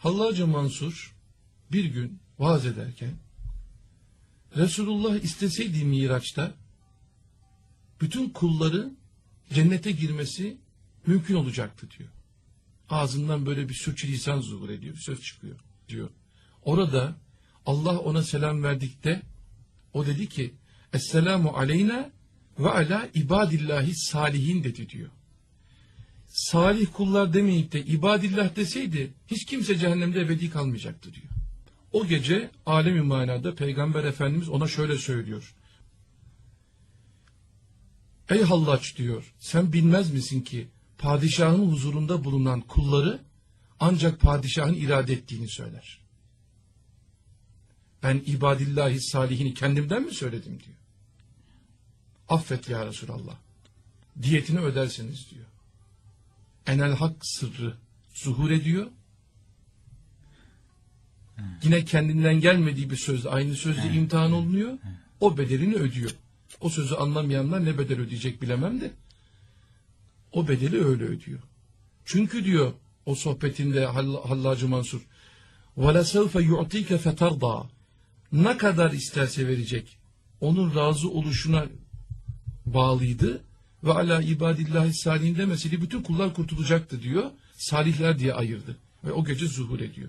Hallacı Mansur bir gün vaaz ederken Resulullah isteseydi Miraç'ta bütün kulları cennete girmesi mümkün olacaktı diyor. Ağzından böyle bir sürçülisan zuhur ediyor, bir söz çıkıyor diyor. Orada Allah ona selam verdikte o dedi ki Esselamu aleyna ve ala ibadillahi salihin dedi diyor. Salih kullar demeyip de ibadillah deseydi hiç kimse cehennemde ebedi kalmayacaktı diyor. O gece alemi manada Peygamber Efendimiz ona şöyle söylüyor. Ey Hallaç diyor, sen bilmez misin ki padişahın huzurunda bulunan kulları ancak padişahın irade ettiğini söyler. Ben ibadillahi salihini kendimden mi söyledim diyor. Affet ya Resulallah. Diyetini öderseniz diyor Enel hak sırrı zuhur ediyor. Yine kendinden gelmediği bir sözle aynı sözle imtihan olunuyor. O bedelini ödüyor. O sözü anlamayanlar ne bedel ödeyecek bilemem de. O bedeli öyle ödüyor. Çünkü diyor o sohbetinde Hall- Hallacı Mansur وَلَسَوْفَ يُعْطِيكَ فَتَرْضَى Ne kadar isterse verecek. Onun razı oluşuna bağlıydı. Ve ala ibadillahi salihin demesiyle bütün kullar kurtulacaktı diyor. Salihler diye ayırdı. Ve o gece zuhur ediyor.